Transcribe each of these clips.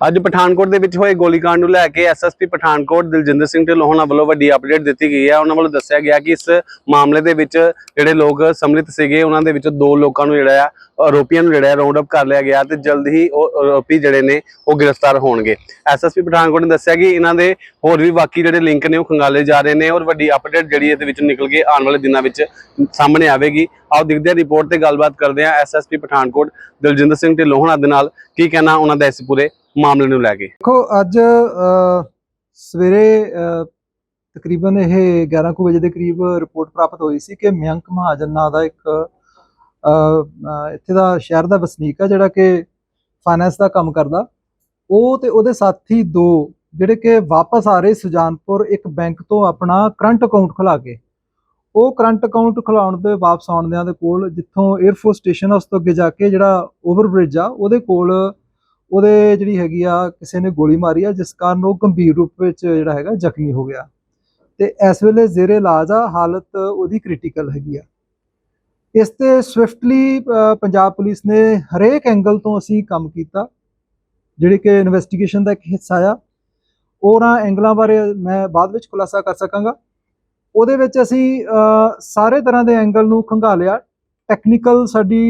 ਅੱਜ ਪਠਾਨਕੋਟ ਦੇ ਵਿੱਚ ਹੋਏ ਗੋਲੀकांड ਨੂੰ ਲੈ ਕੇ ਐਸਐਸਪੀ ਪਠਾਨਕੋਟ ਦਿਲਜਿੰਦਰ ਸਿੰਘ ਢਿੱਲੋਂ ਹੋਣਾ ਵੱਲੋਂ ਵੱਡੀ ਅਪਡੇਟ ਦਿੱਤੀ ਗਈ ਹੈ। ਉਹਨਾਂ ਵੱਲੋਂ ਦੱਸਿਆ ਗਿਆ ਕਿ ਇਸ ਮਾਮਲੇ ਦੇ ਵਿੱਚ ਜਿਹੜੇ ਲੋਕ ਸਮਲਿਤ ਸੀਗੇ, ਉਹਨਾਂ ਦੇ ਵਿੱਚੋਂ ਦੋ ਲੋਕਾਂ ਨੂੰ ਜਿਹੜਾ ਆ, ਆਰੋਪੀਆਂ ਨੂੰ ਜਿਹੜਾ ਰਾਉਂਡ ਅਪ ਕਰ ਲਿਆ ਗਿਆ ਤੇ ਜਲਦ ਹੀ ਉਹ ਆਰੋਪੀ ਜਿਹੜੇ ਨੇ, ਉਹ ਗ੍ਰਿਫਤਾਰ ਹੋਣਗੇ। ਐਸਐਸਪੀ ਪਠਾਨਕੋਟ ਨੇ ਦੱਸਿਆ ਕਿ ਇਹਨਾਂ ਦੇ ਹੋਰ ਵੀ ਬਾਕੀ ਜਿਹੜੇ ਲਿੰਕ ਨੇ, ਉਹ ਖੰਗਾਲੇ ਜਾ ਰਹੇ ਨੇ ਔਰ ਵੱਡੀ ਅਪਡੇਟ ਜਿਹੜੀ ਇਹਦੇ ਵਿੱਚ ਨਿਕਲ ਕੇ ਆਉਣ ਵਾਲੇ ਦਿਨਾਂ ਵਿੱਚ ਸਾਹਮਣੇ ਆਵੇਗੀ। ਆਓ ਦੇਖਦੇ ਹਾਂ ਰਿਪੋਰਟ ਤੇ ਗੱਲਬਾਤ ਕਰਦੇ ਹਾਂ ਐਸਐਸਪੀ ਪਠਾਨਕੋਟ ਦਿਲਜਿੰਦਰ ਸਿੰਘ ਢਿੱਲੋਂ ਹੋਣਾ ਦੇ ਨਾਲ ਕੀ ਕਹਿਣਾ ਉਹਨਾਂ ਦਾ ਇਸ ਪੂਰੇ ਮਾਮਲੇ ਨੂੰ ਲੈ ਕੇ। ਦੇਖੋ, ਅੱਜ ਸਵੇਰੇ ਤਕਰੀਬਨ ਇਹ 11 ਕੁ ਵਜੇ ਦੇ ਕਰੀਬ ਰਿਪੋਰਟ ਪ੍ਰਾਪਤ ਹੋਈ ਸੀ ਕਿ ਮਯੰਕ ਮਹਾਜਨ ਨਾਂ ਦਾ ਇੱਕ ਇੱਥੇ ਦਾ ਸ਼ਹਿਰ ਦਾ ਵਸਨੀਕ ਆ ਜਿਹੜਾ ਕਿ ਫਾਈਨੈਂਸ ਦਾ ਕੰਮ ਕਰਦਾ। ਉਹ ਤੇ ਉਹਦੇ ਸਾਥੀ ਦੋ, ਜਿਹੜੇ ਕਿ ਵਾਪਸ ਆ ਰਹੇ ਸੁਜਾਨਪੁਰ ਇੱਕ ਬੈਂਕ ਤੋਂ ਆਪਣਾ ਕਰੰਟ ਅਕਾਊਂਟ ਖੁਲਾ ਕੇ। ਉਹ ਕਰੰਟ ਅਕਾਊਂਟ ਖੁਲਾਉਣ ਦੇ ਵਾਪਸ ਆਉਣਦਿਆਂ ਦੇ ਕੋਲ ਜਿੱਥੋਂ 에ਅਰਫੋਰਸ ਸਟੇਸ਼ਨ ਉਸ ਤੋਂ ਅੱਗੇ ਜਾ ਕੇ ਜਿਹੜਾ ਓਵਰਬ੍ਰਿਜ ਆ, ਉਹਦੇ ਕੋਲ ਉਹਦੇ ਜਿਹੜੀ ਹੈਗੀ ਆ, ਕਿਸੇ ਨੇ ਗੋਲੀ ਮਾਰੀ ਆ, ਜਿਸ ਕਾਰਨ ਉਹ ਗੰਭੀਰ ਰੂਪ ਵਿੱਚ ਜਿਹੜਾ ਹੈਗਾ ਜ਼ਖਮੀ ਹੋ ਗਿਆ। ਤੇ ਇਸ ਵੇਲੇ ਜ਼ੇਰੇ ਇਲਾਜ ਆ, ਹਾਲਤ ਉਹਦੀ ਕ੍ਰਿਟੀਕਲ ਹੈਗੀ ਆ। ਇਸ ਤੇ ਸਵਿਫਟਲੀ ਪੰਜਾਬ ਪੁਲਿਸ ਨੇ ਹਰੇਕ ਐਂਗਲ ਤੋਂ ਅਸੀਂ ਕੰਮ ਕੀਤਾ, ਜਿਹੜੀ ਕਿ ਇਨਵੈਸਟੀਗੇਸ਼ਨ ਦਾ ਇੱਕ ਹਿੱਸਾ ਆ। ਉਹਨਾਂ ਐਂਗਲਾਂ ਬਾਰੇ ਮੈਂ ਬਾਅਦ ਵਿੱਚ ਖੁਲਾਸਾ ਕਰ ਸਕਾਂਗਾ। ਉਹਦੇ ਵਿੱਚ ਅਸੀਂ ਸਾਰੇ ਤਰ੍ਹਾਂ ਦੇ ਐਂਗਲ ਨੂੰ ਖੰਗਾਲਿਆ। ਟੈਕਨੀਕਲ ਸਾਡੀ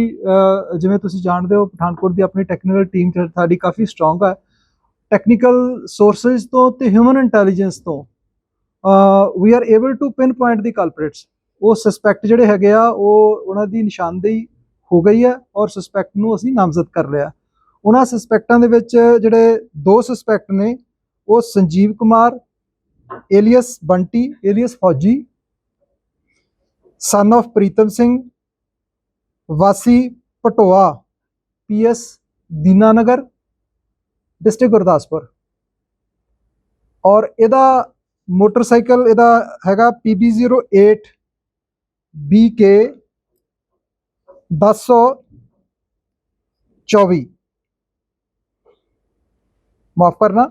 ਜਿਵੇਂ ਤੁਸੀਂ ਜਾਣਦੇ ਹੋ, ਪਠਾਨਕੋਟ ਦੀ ਆਪਣੀ ਟੈਕਨੀਕਲ ਟੀਮ ਸਾਡੀ ਕਾਫੀ ਸਟਰੋਂਗ ਹੈ ਟੈਕਨੀਕਲ ਸੋਰਸਸ ਤੋਂ ਤੇ ਹਿਊਮਨ ਇੰਟੈਲੀਜੈਂਸ ਤੋਂ ਵੀ are able to pin point the culprits ਉਹ ਸਸਪੈਕਟ ਜਿਹੜੇ ਹੈਗੇ ਆ, ਉਹ ਉਹਨਾਂ ਦੀ ਨਿਸ਼ਾਨਦੇਹੀ ਹੋ ਗਈ ਹੈ ਔਰ ਸਸਪੈਕਟ ਨੂੰ ਅਸੀਂ ਨਾਮਜ਼ਦ ਕਰ ਲਿਆ। ਉਹਨਾਂ ਸਸਪੈਕਟਾਂ ਦੇ ਵਿੱਚ ਜਿਹੜੇ ਦੋ ਸਸਪੈਕਟ ਨੇ, ਉਹ ਸੰਜੀਵ ਕੁਮਾਰ ਏਲੀਅਸ ਬੰਟੀ ਏਲੀਅਸ ਫੌਜੀ ਸਨ of ਪ੍ਰੀਤਮ ਸਿੰਘ ਵਾਸੀ ਪਟੋਆ ਪੀਐਸ ਦੀਨਾਨਗਰ, ਡਿਸਟ੍ਰਿਕਟ ਗੁਰਦਾਸਪੁਰ। ਔਰ ਇਹਦਾ ਮੋਟਰਸਾਈਕਲ ਇਹਦਾ ਹੈਗਾ PB08 BK 1024 ਮਾਫ ਕਰਨਾ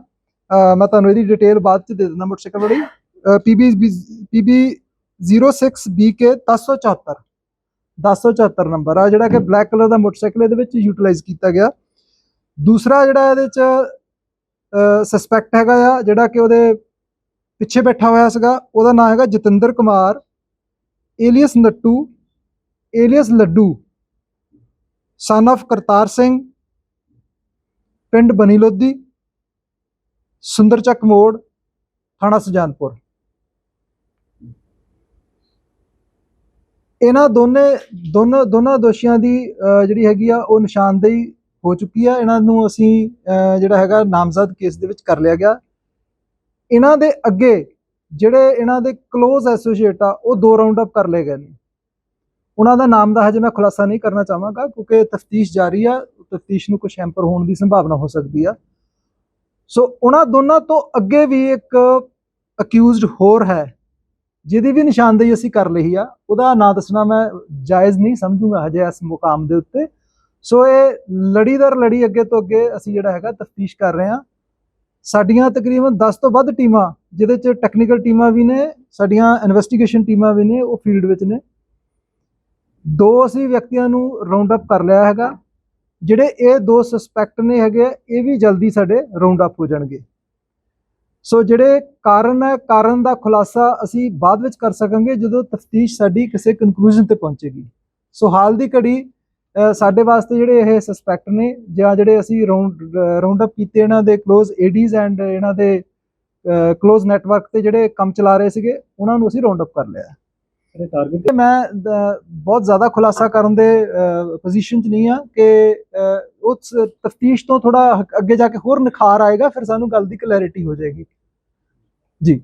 ਮੈਂ ਤੁਹਾਨੂੰ ਇਹਦੀ ਡਿਟੇਲ ਬਾਅਦ ਚ ਦੇ ਦਿੰਦਾ ਮੋਟਰਸਾਈਕਲ ਵਾਲੀ। PB PB 06 BK 1074 1074 ਨੰਬਰ ਆ, ਜਿਹੜਾ ਕਿ ਬਲੈਕ ਕਲਰ ਦਾ ਮੋਟਰਸਾਈਕਲ ਇਹਦੇ ਵਿੱਚ ਯੂਟਿਲਾਈਜ਼ ਕੀਤਾ ਗਿਆ। ਦੂਸਰਾ ਜਿਹੜਾ ਇਹਦੇ ਚ ਸਸਪੈਕਟ ਹੈਗਾ ਆ, ਜਿਹੜਾ ਕਿ ਉਹਦੇ ਪਿੱਛੇ ਬੈਠਾ ਹੋਇਆ ਸੀਗਾ, ਉਹਦਾ ਨਾਮ ਹੈਗਾ Jatinder Kumar alias Nattu alias Laddu son of Kartar Singh, ਪਿੰਡ ਬਨੀ ਲੋਧੀ ਸੁੰਦਰ ਚੱਕ ਮੋੜ, ਥਾਣਾ ਸੁਜਾਨਪੁਰ। ਇਹਨਾਂ ਦੋਨੇ, ਦੋਨੋਂ, ਦੋਨਾਂ ਦੋਸ਼ੀਆਂ ਦੀ ਜਿਹੜੀ ਹੈਗੀ ਆ, ਉਹ ਨਿਸ਼ਾਨਦੇਹੀ ਹੋ ਚੁੱਕੀ ਆ। ਇਹਨਾਂ ਨੂੰ ਅਸੀਂ ਜਿਹੜਾ ਹੈਗਾ ਨਾਮਜ਼ਦ ਕੇਸ ਦੇ ਵਿੱਚ ਕਰ ਲਿਆ ਗਿਆ। ਇਹਨਾਂ ਦੇ ਅੱਗੇ ਜਿਹੜੇ ਇਹਨਾਂ ਦੇ ক্লোਜ਼ ਐਸੋਸੀਏਟ ਆ, ਉਹ ਦੋ ਰਾਉਂਡ ਅਪ ਕਰ ਲਏ ਗਏ ਨੇ। ਉਹਨਾਂ ਦਾ ਨਾਮ ਦਾ ਹਜੇ ਮੈਂ ਖੁਲਾਸਾ ਨਹੀਂ ਕਰਨਾ ਚਾਹਾਂਗਾ, ਕਿਉਂਕਿ ਤਫਤੀਸ਼ ਜਾਰੀ ਆ। ਤਫਤੀਸ਼ ਨੂੰ ਕੁਝ ਹੈਂਪਰ ਹੋਣ ਦੀ ਸੰਭਾਵਨਾ ਹੋ ਸਕਦੀ ਆ। ਸੋ, ਉਹਨਾਂ ਦੋਨਾਂ ਤੋਂ ਅੱਗੇ ਵੀ ਇੱਕ ਅਕਿਊਜ਼ਡ ਹੋਰ ਹੈ। ਜਿਹਦੀ ਵੀ ਨਿਸ਼ਾਨਦੇਹੀ ਅਸੀਂ ਕਰ ਲਈ ਆ ਉਹਦਾ ਨਾਂ ਦੱਸਣਾ ਮੈਂ ਜਾਇਜ਼ ਨਹੀਂ ਸਮਝੂਗਾ ਹਜੇ ਇਸ ਮੁਕਾਮ ਦੇ ਉੱਤੇ। ਸੋ ਇਹ ਲੜੀਦਾਰ ਲੜੀ ਅੱਗੇ ਤੋਂ ਅੱਗੇ ਅਸੀਂ ਜਿਹੜਾ ਹੈਗਾ ਤਫਤੀਸ਼ ਕਰ ਰਹੇ ਹਾਂ। ਸਾਡੀਆਂ ਤਕਰੀਬਨ 10 ਤੋਂ ਵੱਧ ਟੀਮਾਂ ਜਿਹਦੇ ਚ ਟੈਕਨੀਕਲ ਟੀਮਾਂ ਵੀ ਨੇ ਸਾਡੀਆਂ ਇਨਵੈਸਟੀਗੇਸ਼ਨ ਟੀਮਾਂ ਵੀ ਨੇ ਉਹ ਫੀਲਡ ਵਿੱਚ ਨੇ। ਦੋ ਅਸੀਂ ਵਿਅਕਤੀਆਂ ਨੂੰ ਰਾਉਂਡ ਅਪ ਕਰ ਲਿਆ ਹੈਗਾ। ਜਿਹੜੇ ਇਹ ਦੋ ਸਸਪੈਕਟ ਨੇ ਹੈਗੇ ਆ, ਇਹ ਵੀ ਜਲਦੀ ਸਾਡੇ ਰਾਉਂਡ ਅਪ ਹੋ ਜਾਣਗੇ। ਸੋ ਜਿਹੜੇ ਕਾਰਨ ਹੈ ਕਾਰਨ ਦਾ ਖੁਲਾਸਾ ਅਸੀਂ ਬਾਅਦ ਵਿੱਚ ਕਰ ਸਕਾਂਗੇ ਜਦੋਂ ਤਫਤੀਸ਼ ਸਾਡੀ ਕਿਸੇ ਕਨਕਲੂਜਨ ਤੇ ਪਹੁੰਚੇਗੀ। ਸੋ ਹਾਲ ਦੀ ਘੜੀ ਸਾਡੇ ਵਾਸਤੇ ਜਿਹੜੇ ਇਹ ਸਸਪੈਕਟ ਨੇ ਜਾਂ ਜਿਹੜੇ ਅਸੀਂ ਰਾਉਂਡ ਰਾਉਂਡ ਅਪ ਕੀਤੇ ਇਹਨਾਂ ਦੇ ক্লোਜ਼ ਏਡੀਜ਼ ਐਂਡ ਇਹਨਾਂ ਦੇ ক্লোਜ਼ ਨੈਟਵਰਕ ਤੇ ਜਿਹੜੇ ਕੰਮ ਚਲਾ ਰਹੇ ਸੀਗੇ ਉਹਨਾਂ ਨੂੰ ਅਸੀਂ ਰਾਉਂਡ ਅਪ ਕਰ ਲਿਆ ਤੇ ਮੈਂ ਬਹੁਤ ਜ਼ਿਆਦਾ ਖੁਲਾਸਾ ਕਰਨ ਦੇ ਪੋਜੀਸ਼ਨ 'ਚ ਨਹੀਂ ਆ ਕਿ ਉਸ ਤਫਤੀਸ਼ ਤੋਂ ਥੋੜਾ ਅੱਗੇ ਜਾ ਕੇ ਹੋਰ ਨਿਖਾਰ ਆਏਗਾ ਫਿਰ ਸਾਨੂੰ ਗੱਲ ਦੀ ਕਲੈਰਿਟੀ ਹੋ ਜਾਏਗੀ। ਜੀ।